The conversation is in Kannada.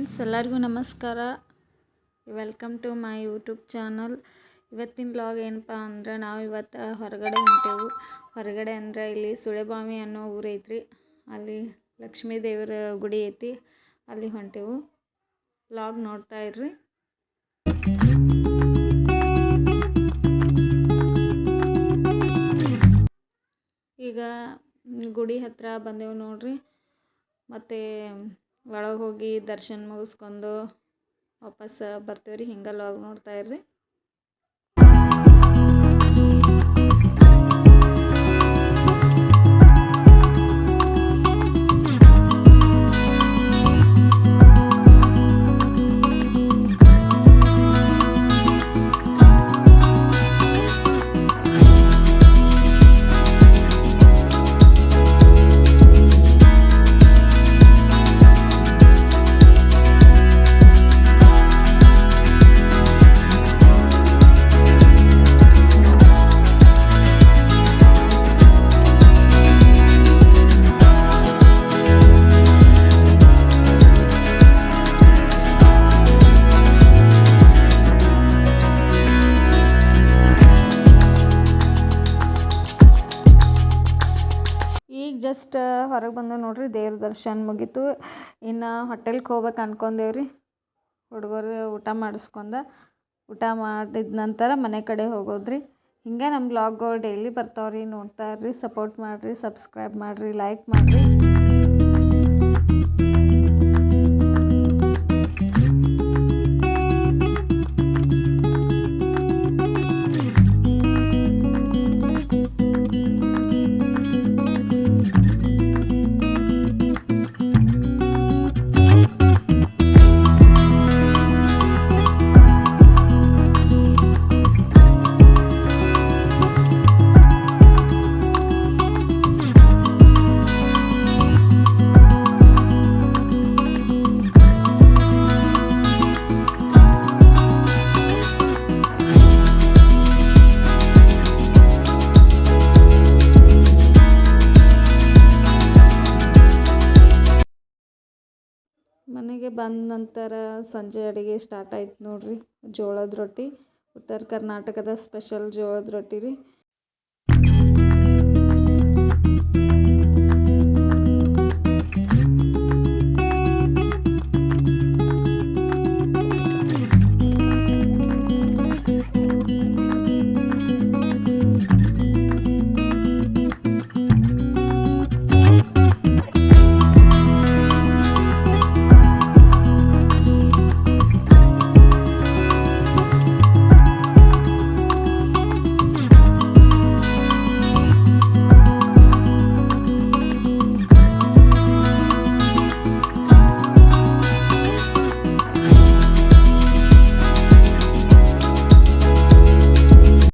ಎಲ್ಲರಿಗೂ ನಮಸ್ಕಾರ. Welcome to my YouTube channel ಇವತ್ತಿನ ಬ್ಲಾಗ್ ಏನಪ್ಪ ಅಂದ್ರೆ, ನಾವು ಇವತ್ತು ಹೊರಗಡೆ ಹೊಂಟೇವು. ಹೊರಗಡೆ ಅಂದರೆ ಇಲ್ಲಿ ಸುಳೆಬಾವಿ ಅನ್ನೋ ಊರೈತ್ರಿ ಅಲ್ಲಿ ಲಕ್ಷ್ಮೀ ದೇವರ ಗುಡಿ ಐತಿ. ಅಲ್ಲಿ ಹೊಂಟೇವು. ಬ್ಲಾಗ್ ನೋಡ್ತಾ ಇರ್ರಿ. ಈಗ ಗುಡಿ ಹತ್ರ ಬಂದೆವು ನೋಡ್ರಿ. ಮತ್ತು ಒಳಗೆ ಹೋಗಿ ದರ್ಶನ ಮುಗಿಸ್ಕೊಂಡು ವಾಪಸ್ ಬರ್ತೀವಿ ರೀ ಹಿಂಗೆ ಲಾಗ್ ನೋಡ್ತಾ ಇರ್ರಿ. ಜಸ್ಟ್ ಹೊರಗೆ ಬಂದ ನೋಡ್ರಿ, ದೇವ್ರ ದರ್ಶನ ಮುಗೀತು. ಇನ್ನು ಹೋಟೆಲ್ಗೆ ಹೋಗ್ಬೇಕು ಅನ್ಕೊಂಡೇವ್ರಿ. ಹುಡುಗರು ಊಟ ಮಾಡಿಸ್ಕೊಂಡ. ಊಟ ಮಾಡಿದ ನಂತರ ಮನೆ ಕಡೆ ಹೋಗೋದ್ರಿ. ಹಿಂಗೆ ನಮ್ಮ ಬ್ಲಾಗ್ಗಳು ಡೈಲಿ ಬರ್ತಾವ್ರಿ ನೋಡ್ತಾ ಇರ್ರಿ ಸಪೋರ್ಟ್ ಮಾಡಿರಿ ಸಬ್ಸ್ಕ್ರೈಬ್ ಮಾಡಿರಿ ಲೈಕ್ ಮಾಡಿರಿ. ಮನೆಗೆ ಬಂದ ನಂತರ ಸಂಜೆ ಅಡುಗೆ ಸ್ಟಾರ್ಟ್ ಆಯ್ತು ನೋಡಿರಿ ಜೋಳದ ರೊಟ್ಟಿ. ಉತ್ತರ ಕರ್ನಾಟಕದ ಸ್ಪೆಷಲ್ ಜೋಳದ ರೊಟ್ಟಿ ರೀ.